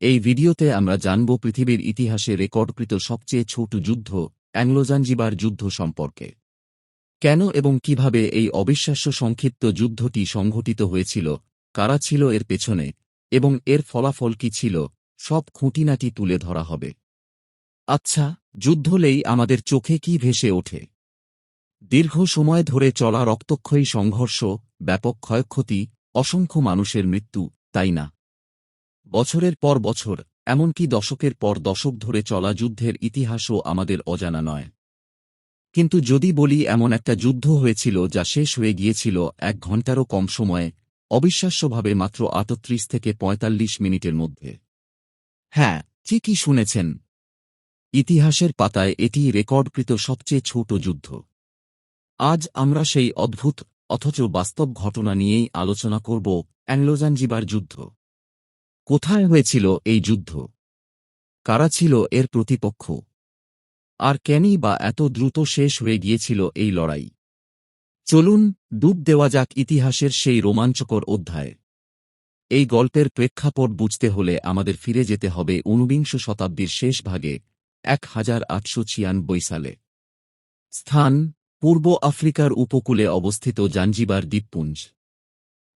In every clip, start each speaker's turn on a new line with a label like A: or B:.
A: এই ভিডিওতে আমরা জানব পৃথিবীর ইতিহাসে রেকর্ডকৃত সবচেয়ে ছোট যুদ্ধ, অ্যাংলোজাঞ্জিবার যুদ্ধ সম্পর্কে। কেন এবং কীভাবে এই অবিশ্বাস্য সংক্ষিপ্ত যুদ্ধটি সংঘটিত হয়েছিল, কারা ছিল এর পেছনে, এবং এর ফলাফল কি ছিল, সব খুঁটিনাটি তুলে ধরা হবে। আচ্ছা যুদ্ধ যুদ্ধলেই আমাদের চোখে কি ভেসে ওঠে? দীর্ঘ সময় ধরে চলা রক্তক্ষয়ী সংঘর্ষ, ব্যাপক ক্ষয়ক্ষতি, অসংখ্য মানুষের মৃত্যু, তাই না? বছরের পর বছর, এমনকি দশকের পর দশক ধরে চলা যুদ্ধের ইতিহাসও আমাদের অজানা নয়। কিন্তু যদি বলি এমন একটা যুদ্ধ হয়েছিল যা শেষ হয়ে গিয়েছিল এক ঘণ্টারও কম সময়ে, অবিশ্বাস্যভাবে মাত্র আটত্রিশ থেকে পঁয়তাল্লিশ মিনিটের মধ্যে। হ্যাঁ ঠিকই শুনেছেন। ইতিহাসের পাতায় এটি রেকর্ডকৃত সবচেয়ে ছোট যুদ্ধ। আজ আমরা সেই অদ্ভুত, অথচ বাস্তব ঘটনা নিয়েই আলোচনা করব অ্যাংলোজানজিবার যুদ্ধ। কোথায় হয়েছিল এই যুদ্ধ? কারা ছিল এর প্রতিপক্ষ? আর কেনই বা এত দ্রুত শেষ হয়ে গিয়েছিল এই লড়াই? চলুন, ডুব দেওয়া যাক ইতিহাসের সেই রোমাঞ্চকর অধ্যায়। এই গল্পের প্রেক্ষাপট বুঝতে হলে আমাদের ফিরে যেতে হবে ঊনবিংশ শতাব্দীর শেষ ভাগে, এক হাজার আটশো ছিয়ানব্বই সালে। স্থান, পূর্ব আফ্রিকার উপকূলে অবস্থিত জাঞ্জিবার দ্বীপপুঞ্জ।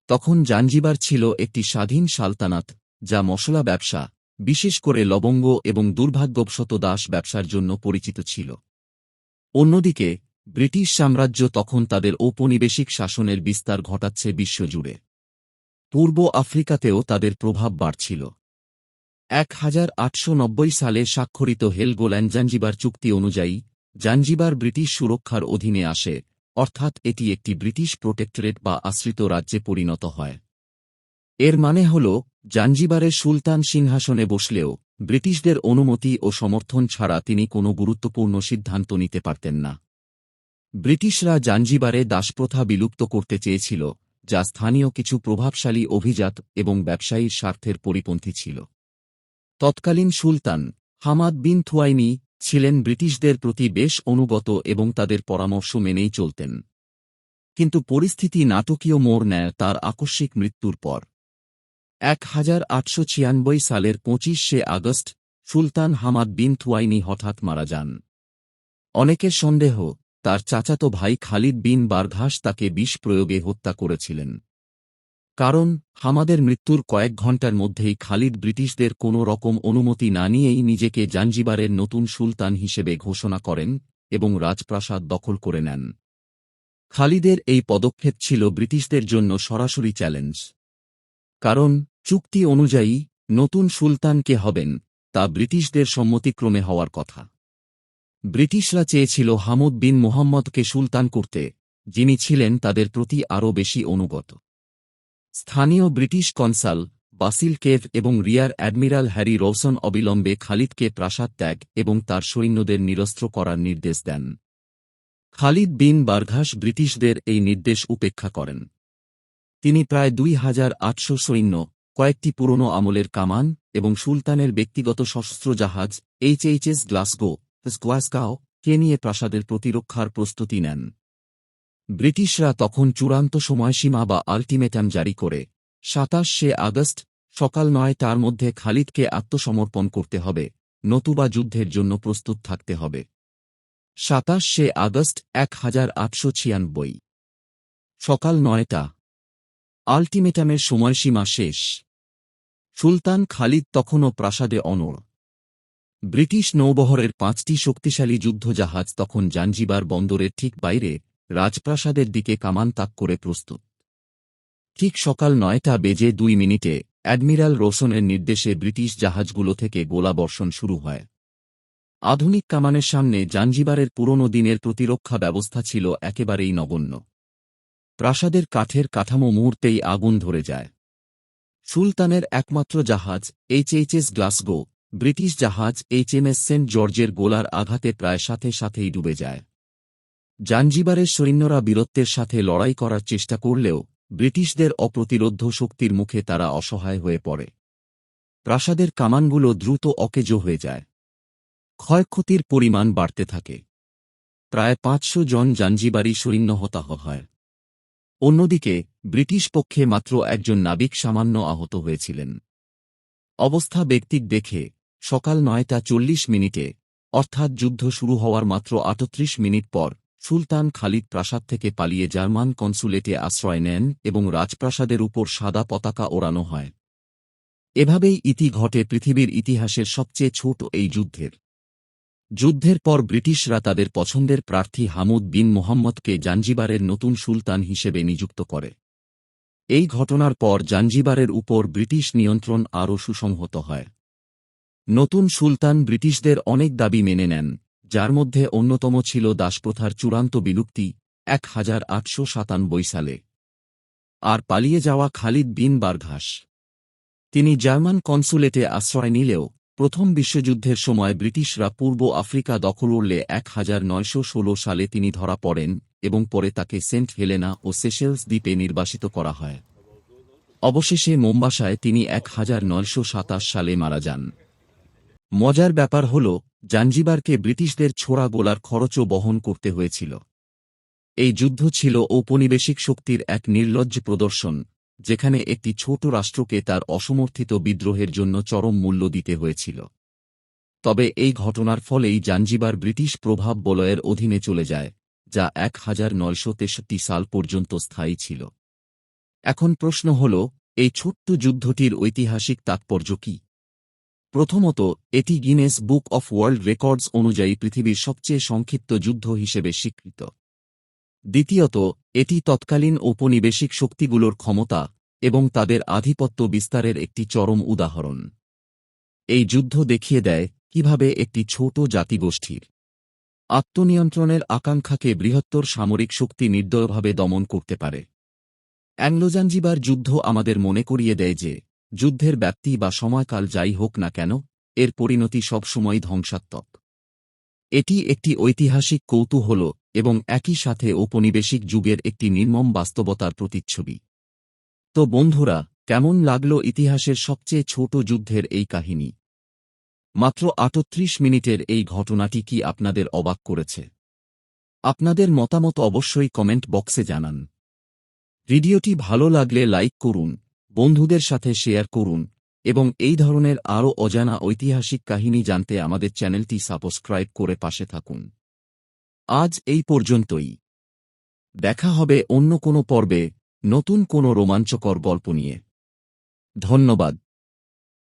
A: তখন জাঞ্জিবার ছিল একটি স্বাধীন সালতানাত যা মশলা ব্যবসা, বিশেষ করে লবঙ্গ এবং দুর্ভাগ্যবশত দাস ব্যবসার জন্য পরিচিত ছিল। অন্যদিকে, ব্রিটিশ সাম্রাজ্য তখন তাদের ঔপনিবেশিক শাসনের বিস্তার ঘটাচ্ছে বিশ্বজুড়ে। পূর্ব আফ্রিকাতেও তাদের প্রভাব বাড়ছিল। এক হাজার আটশো নব্বই সালে স্বাক্ষরিত হেলগোল্যান্ড জাঞ্জিবার চুক্তি অনুযায়ী, জাঞ্জিবার ব্রিটিশ সুরক্ষার অধীনে আসে, অর্থাৎ এটি একটি ব্রিটিশ প্রোটেক্টরেট বা আশ্রিত রাজ্যে পরিণত হয়। এর মানে হল, জাঞ্জিবারের সুলতান সিংহাসনে বসলেও, ব্রিটিশদের অনুমতি ও সমর্থন ছাড়া তিনি কোনো গুরুত্বপূর্ণ সিদ্ধান্ত নিতে পারতেন না। ব্রিটিশরা জাঞ্জিবারে দাসপ্রথা বিলুপ্ত করতে চেয়েছিল, যা স্থানীয় কিছু প্রভাবশালী অভিজাত এবং ব্যবসায়ীর স্বার্থের পরিপন্থী ছিল। তৎকালীন সুলতান হামাদ বিন থুয়াইনি ছিলেন ব্রিটিশদের প্রতি বেশ অনুগত এবং তাদের পরামর্শ মেনেই চলতেন। কিন্তু পরিস্থিতি নাটকীয় মোড় নেয় তার আকস্মিক মৃত্যুর পর। এক হাজার আটশো ছিয়ানব্বই সালের পঁচিশে আগস্ট, সুলতান হামাদ বিন থুয়াইনি হঠাৎ মারা যান। অনেকের সন্দেহ, তার চাচাতো ভাই খালিদ বিন বারঘাস তাকে বিষ প্রয়োগে হত্যা করেছিলেন। কারণ, হামাদের মৃত্যুর কয়েক ঘণ্টার মধ্যেই খালিদ ব্রিটিশদের কোনো রকম অনুমতি না নিয়েই নিজেকে জাঞ্জিবারের নতুন সুলতান হিসেবে ঘোষণা করেন এবং রাজপ্রাসাদ দখল করে নেন। খালিদের এই পদক্ষেপ ছিল ব্রিটিশদের জন্য সরাসরি চ্যালেঞ্জ। কারণ চুক্তি অনুযায়ী, নতুন সুলতান কে হবেন, তা ব্রিটিশদের সম্মতিক্রমে হওয়ার কথা। ব্রিটিশরা চেয়েছিল হামুদ বিন মোহাম্মদকে সুলতান করতে, যিনি ছিলেন তাদের প্রতি আরও বেশি অনুগত। স্থানীয় ব্রিটিশ কনসাল, বাসিল কেভ এবং রিয়ার অ্যাডমিরাল হ্যারি রৌসন অবিলম্বে খালিদকে প্রাসাদ ত্যাগ এবং তার সৈন্যদের নিরস্ত্র করার নির্দেশ দেন। খালিদ বিন বারঘাস ব্রিটিশদের এই নির্দেশ উপেক্ষা করেন। তিনি প্রায় দুই হাজার আটশো সৈন্য কয়েকটি পুরনো আমলের কামান এবং সুলতানের ব্যক্তিগত সশস্ত্র জাহাজ, এইচএইচএস গ্লাসগো স্কোয়াসকাও কে নিয়ে প্রাসাদের প্রতিরক্ষার প্রস্তুতি নেন। ব্রিটিশরা তখন চূড়ান্ত সময়সীমা বা আল্টিমেটাম জারি করে। সাতাশে আগস্ট, সকাল নয় তার মধ্যে খালিদকে আত্মসমর্পণ করতে হবে। নতুবা যুদ্ধের জন্য প্রস্তুত থাকতে হবে। সাতাশে আগস্ট, এক হাজার আটশো ছিয়ানব্বই। সকাল নয়টা আল্টিমেটামের সময়সীমা শেষ। সুলতান খালিদ তখনও প্রাসাদে অনড়। ব্রিটিশ নৌবহরের পাঁচটি শক্তিশালী যুদ্ধজাহাজ তখন জাঞ্জিবার বন্দরের ঠিক বাইরে রাজপ্রাসাদের দিকে কামান তাক করে প্রস্তুত। ঠিক সকাল নয়টা বেজে দুই মিনিটে অ্যাডমিরাল রোশনের নির্দেশে ব্রিটিশ জাহাজগুলো থেকে গোলাবর্ষণ শুরু হয়। আধুনিক কামানের সামনে জাঞ্জিবারের পুরনো দিনের প্রতিরক্ষা ব্যবস্থা ছিল একেবারেই নগণ্য। প্রাসাদের কাঠের কাঠামো মুহূর্তেই আগুন ধরে যায়। সুলতানের একমাত্র জাহাজ, এইচএইচএস গ্লাসগো, ব্রিটিশ জাহাজ এইচএমএস সেন্ট জর্জের গোলার আঘাতে প্রায় সাথে সাথেই ডুবে যায়। জাঞ্জিবারের সৈন্যরা বীরত্বের সাথে লড়াই করার চেষ্টা করলেও ব্রিটিশদের অপ্রতিরোধ্য শক্তির মুখে তারা অসহায় হয়ে পড়ে। প্রাসাদের কামানগুলো দ্রুত অকেজো হয়ে যায়। ক্ষয়ক্ষতির পরিমাণ বাড়তে থাকে। প্রায় পাঁচশো জন জাঞ্জিবারি সৈন্য হতাহ হয়। অন্যদিকে, ব্রিটিশ পক্ষে মাত্র একজন নাবিক সামান্য আহত হয়েছিলেন। অবস্থা ব্যক্তিক দেখে, সকাল নয়টা চল্লিশ মিনিটে, অর্থাৎ যুদ্ধ শুরু হওয়ার মাত্র আটত্রিশ মিনিট পর, সুলতান খালিদ প্রাসাদ থেকে পালিয়ে জার্মান কনসুলেটে আশ্রয় নেন এবং রাজপ্রাসাদের উপর সাদা পতাকা ওড়ানো হয়। এভাবেই ইতি ঘটে পৃথিবীর ইতিহাসের সবচেয়ে ছোট এই যুদ্ধের। যুদ্ধের পর ব্রিটিশরা তাদের পছন্দের প্রার্থী হামুদ বিন মোহাম্মদকে জাঞ্জিবারের নতুন সুলতান হিসেবে নিযুক্ত করে। এই ঘটনার পর জাঞ্জিবারের উপর ব্রিটিশ নিয়ন্ত্রণ আরও সুসংহত হয়। নতুন সুলতান ব্রিটিশদের অনেক দাবি মেনে নেন, যার মধ্যে অন্যতম ছিল দাসপ্রথার চূড়ান্ত বিলুপ্তি এক হাজার আটশো সাতানব্বই সালে। আর পালিয়ে যাওয়া খালিদ বিন বারঘাস। তিনি জার্মান কনসুলেটে আশ্রয় নিলেও প্রথম বিশ্বযুদ্ধের সময় ব্রিটিশরা পূর্ব আফ্রিকা দখল উড়লে এক হাজার নয়শো ষোলো সালে তিনি ধরা পড়েন এবং পরে তাকে সেন্ট হেলেনা ও সেশেলস দ্বীপে নির্বাসিত করা হয়। অবশেষে মোম্বাসায় তিনি এক হাজার নয়শো সাতাশ সালে মারা যান। মজার ব্যাপার হল, জাঞ্জিবারকে ব্রিটিশদের ছোড়া গোলার খরচও বহন করতে হয়েছিল। এই যুদ্ধ ছিল ঔপনিবেশিক শক্তির এক নির্লজ্জ প্রদর্শন। যেখানে একটি ছোট রাষ্ট্রকে তার অসমর্থিত বিদ্রোহের জন্য চরম মূল্য দিতে হয়েছিল। তবে এই ঘটনার ফলেই জাঞ্জিবার ব্রিটিশ প্রভাব বলয়ের অধীনে চলে যায়, যা এক হাজার নয়শো তেষট্টি সাল পর্যন্ত স্থায়ী ছিল। এখন প্রশ্ন হল, এই ছোট্ট যুদ্ধটির ঐতিহাসিক তাৎপর্য কি? প্রথমত, এটি Guinness Book of World Records অনুযায়ী পৃথিবীর সবচেয়ে সংক্ষিপ্ত যুদ্ধ হিসেবে স্বীকৃত। দ্বিতীয়ত, এটি তৎকালীন ঔপনিবেশিক শক্তিগুলোর ক্ষমতা এবং তাদের আধিপত্য বিস্তারের একটি চরম উদাহরণ। এই যুদ্ধ দেখিয়ে দেয় কীভাবে একটি ছোট জাতিগোষ্ঠীর আত্মনিয়ন্ত্রণের আকাঙ্ক্ষাকে বৃহত্তর সামরিক শক্তি নির্দয়ভাবে দমন করতে পারে। অ্যাংলোজাঞ্জিবার যুদ্ধ আমাদের মনে করিয়ে দেয় যে, যুদ্ধের ব্যাপ্তি বা সময়কাল যাই হোক না কেন, এর পরিণতি সবসময় ধ্বংসাত্মক। এটি একটি ঐতিহাসিক কৌতূহল এবং একই সাথে ঔপনিবেশিক যুগের একটি নির্মম বাস্তবতার প্রতিচ্ছবি। তো বন্ধুরা, কেমন লাগল ইতিহাসের সবচেয়ে ছোট যুদ্ধের এই কাহিনী? মাত্র আটত্রিশ মিনিটের এই ঘটনাটি কি আপনাদের অবাক করেছে? আপনাদের মতামত অবশ্যই কমেন্ট বক্সে জানান। ভিডিওটি ভালো লাগলে লাইক করুন, বন্ধুদের সাথে শেয়ার করুন, এবং এই ধরনের আরও অজানা ঐতিহাসিক কাহিনী জানতে আমাদের চ্যানেলটি সাবস্ক্রাইব করে পাশে থাকুন। আজ এই পর্যন্তই। দেখা হবে অন্য কোনো পর্বে নতুন কোনো রোমাঞ্চকর গল্প নিয়ে। ধন্যবাদ।